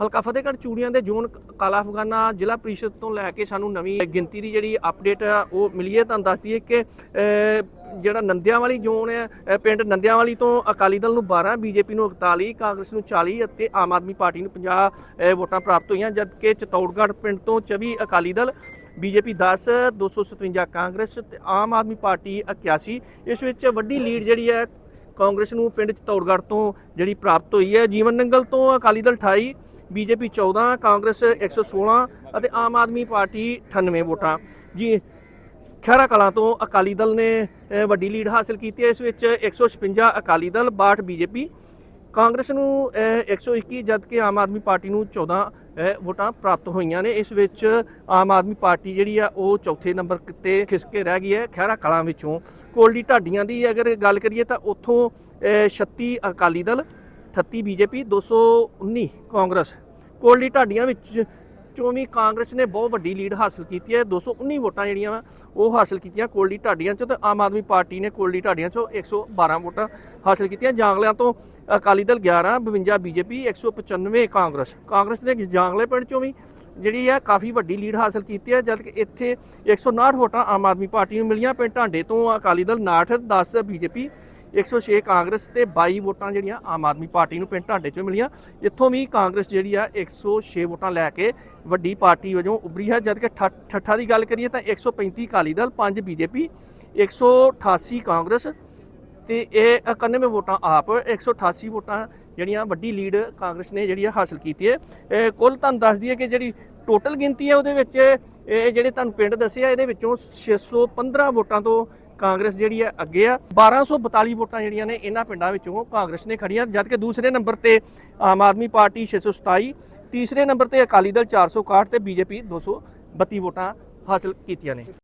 ਹਲਕਾ ਫਤਿਹਗੜ੍ਹ ਚੂੜੀਆਂ ਦੇ ਜ਼ੋਨ ਕਾਲਾ ਅਫਗਾਨਾ ਜ਼ਿਲ੍ਹਾ ਪ੍ਰੀਸ਼ਦ ਤੋਂ ਲੈ ਕੇ ਸਾਨੂੰ ਨਵੀਂ ਗਿਣਤੀ ਦੀ ਜਿਹੜੀ ਅਪਡੇਟ ਆ, ਉਹ ਮਿਲੀ ਹੈ। ਤੁਹਾਨੂੰ ਦੱਸ ਦਈਏ ਕਿ ਜਿਹੜਾ ਨੰਦਿਆਂ ਵਾਲੀ ਜ਼ੋਨ ਹੈ ਪਿੰਡ ਨੰਦਿਆਂ ਵਾਲੀ ਤੋਂ ਅਕਾਲੀ ਦਲ ਨੂੰ 12 ਬੀਜੇਪੀ ਨੂੰ 41 ਕਾਂਗਰਸ ਨੂੰ 40 ਅਤੇ ਆਮ ਆਦਮੀ ਪਾਰਟੀ ਨੂੰ 50 ਵੋਟਾਂ ਪ੍ਰਾਪਤ ਹੋਈਆਂ, ਜਦਕਿ ਚਤੌੜਗੜ੍ਹ ਪਿੰਡ ਤੋਂ 24 ਅਕਾਲੀ ਦਲ, ਬੀਜੇਪੀ 10 257 ਕਾਂਗਰਸ ਤੇ ਆਮ ਆਦਮੀ ਪਾਰਟੀ 81 ਇਸ ਵਿੱਚ ਵੱਡੀ ਲੀਡ ਜਿਹੜੀ ਹੈ, ਕਾਂਗਰਸ ਨੂੰ ਪਿੰਡ ਚਤੌੜਗੜ੍ਹ ਤੋਂ ਜਿਹੜੀ ਪ੍ਰਾਪਤ ਹੋਈ ਹੈ। ਜੀਵਨ ਨੰਗਲ ਤੋਂ ਅਕਾਲੀ ਦਲ 28 ਬੀਜੇਪੀ 14 ਕਾਂਗਰਸ 116 ਅਤੇ ਆਮ ਆਦਮੀ ਪਾਰਟੀ 98 ਵੋਟਾਂ। ਜੀ ਖਹਿਰਾ ਕਲਾਂ ਤੋਂ ਅਕਾਲੀ ਦਲ ਨੇ ਵੱਡੀ ਲੀਡ ਹਾਸਲ ਕੀਤੀ ਹੈ। ਇਸ ਵਿੱਚ 156 ਅਕਾਲੀ ਦਲ 62 ਬੀਜੇਪੀ। ਕਾਂਗਰਸ ਨੂੰ ਅਹ, 121 ਜਦਕਿ ਆਮ ਆਦਮੀ ਪਾਰਟੀ ਨੂੰ 14 ਵੋਟਾਂ ਪ੍ਰਾਪਤ ਹੋਈਆਂ ਨੇ। ਇਸ ਵਿੱਚ ਆਮ ਆਦਮੀ ਪਾਰਟੀ ਜਿਹੜੀ ਆ ਉਹ ਚੌਥੇ ਨੰਬਰ ਤੇ ਖਿਸਕੇ ਰਹਿ ਗਈ ਹੈ ਖਹਿਰਾ ਕਲਾਂ ਵਿੱਚੋਂ। ਕੋਲਡੀ ਢਾਡੀਆਂ ਦੀ ਅਗਰ ਗੱਲ ਕਰੀਏ ਤਾਂ ਉੱਥੋਂ ਅਹ, 36 ਅਕਾਲੀ ਦਲ 38 ਬੀਜੇਪੀ 219 ਕਾਂਗਰਸ। ਕੋਲਡੀ ਢਾਡੀਆਂ ਵਿੱਚ ਚੋਂ ਵੀ ਕਾਂਗਰਸ ਨੇ ਬਹੁਤ ਵੱਡੀ ਲੀਡ ਹਾਸਲ ਕੀਤੀ ਹੈ। 219 ਵੋਟਾਂ ਜਿਹੜੀਆਂ ਵਾ, ਉਹ ਹਾਸਲ ਕੀਤੀਆਂ ਕੋਲਡੀ ਢਾਡੀਆਂ ਚੋਂ ਤੇ ਆਮ ਆਦਮੀ ਪਾਰਟੀ ਨੇ ਕੋਲਡੀ ਢਾਡੀਆਂ ਚੋਂ 112 ਵੋਟਾਂ ਹਾਸਲ ਕੀਤੀਆਂ। ਜਾਂਗਲਿਆਂ ਤੋਂ ਅਕਾਲੀ ਦਲ 11 52 ਬੀਜੇਪੀ 195 ਕਾਂਗਰਸ। ਕਾਂਗਰਸ ਨੇ ਜਾਂਗਲੇ ਪਿੰਡ ਚੋਂ ਵੀ ਜਿਹੜੀ ਹੈ ਕਾਫੀ ਵੱਡੀ ਲੀਡ ਹਾਸਲ ਕੀਤੀ ਹੈ ਜਦ ਕਿ ਇੱਥੇ 159 ਵੋਟਾਂ ਆਮ ਆਦਮੀ ਪਾਰਟੀ ਨੂੰ ਮਿਲੀਆਂ। ਪਿੰਡ ਢਾਂਡੇ ਤੋਂ ਅਕਾਲੀ ਦਲ 69 10 ਬੀਜੇਪੀ 106 ਕਾਂਗਰਸ ਤੇ 22 ਵੋਟਾਂ ਜਿਹੜੀਆਂ ਆਮ ਆਦਮੀ ਪਾਰਟੀ ਨੂੰ ਪਿੰਡ ਢਾਂਡੇ ਚੋਂ ਮਿਲੀਆਂ। ਇੱਥੋਂ ਵੀ ਕਾਂਗਰਸ ਜਿਹੜੀ ਆ 106 ਵੋਟਾਂ ਲੈ ਕੇ ਵੱਡੀ ਪਾਰਟੀ ਵਜੋਂ ਉੱਭਰੀ ਹੈ। ਜਦਕਿ ਠ- ਠੱਠਾ ਦੀ ਗੱਲ ਕਰੀਏ ਤਾਂ 135 ਅਕਾਲੀ ਦਲ 5 ਬੀਜੇਪੀ 188 ਕਾਂਗਰਸ ਤੇ ਇਹ 91 ਵੋਟਾਂ ਆਪ 188 ਵੋਟਾਂ ਜਿਹੜੀਆਂ ਵੱਡੀ ਲੀਡ ਕਾਂਗਰਸ ਨੇ ਜਿਹੜੀ ਆ ਹਾਸਲ ਕੀਤੀ ਹੈ। ਕੁੱਲ ਤੁਹਾਨੂੰ ਦੱਸ ਦਈਏ ਕਿ ਜਿਹੜੀ ਟੋਟਲ ਗਿਣਤੀ ਹੈ ਉਹਦੇ ਵਿੱਚ, ਇਹ ਜਿਹੜੇ ਤੁਹਾਨੂੰ ਪਿੰਡ ਦੱਸਿਆ ਇਹਦੇ ਵਿੱਚੋਂ 615 ਵੋਟਾਂ ਤੋਂ ਕਾਂਗਰਸ ਜਿਹੜੀ ਹੈ ਅੱਗੇ ਆ। 1242 ਵੋਟਾਂ ਜਿਹੜੀਆਂ ਨੇ ਇਹਨਾਂ ਪਿੰਡਾਂ ਵਿੱਚੋਂ ਕਾਂਗਰਸ ਨੇ ਖੜੀਆਂ ਜਦਕਿ ਦੂਸਰੇ ਨੰਬਰ ਤੇ ਆਮ ਆਦਮੀ ਪਾਰਟੀ 627 ਤੀਸਰੇ ਨੰਬਰ ਤੇ ਅਕਾਲੀ ਦਲ 461 ਤੇ ਬੀਜੇਪੀ 232 ਵੋਟਾਂ ਹਾਸਲ ਕੀਤੀਆਂ ਨੇ।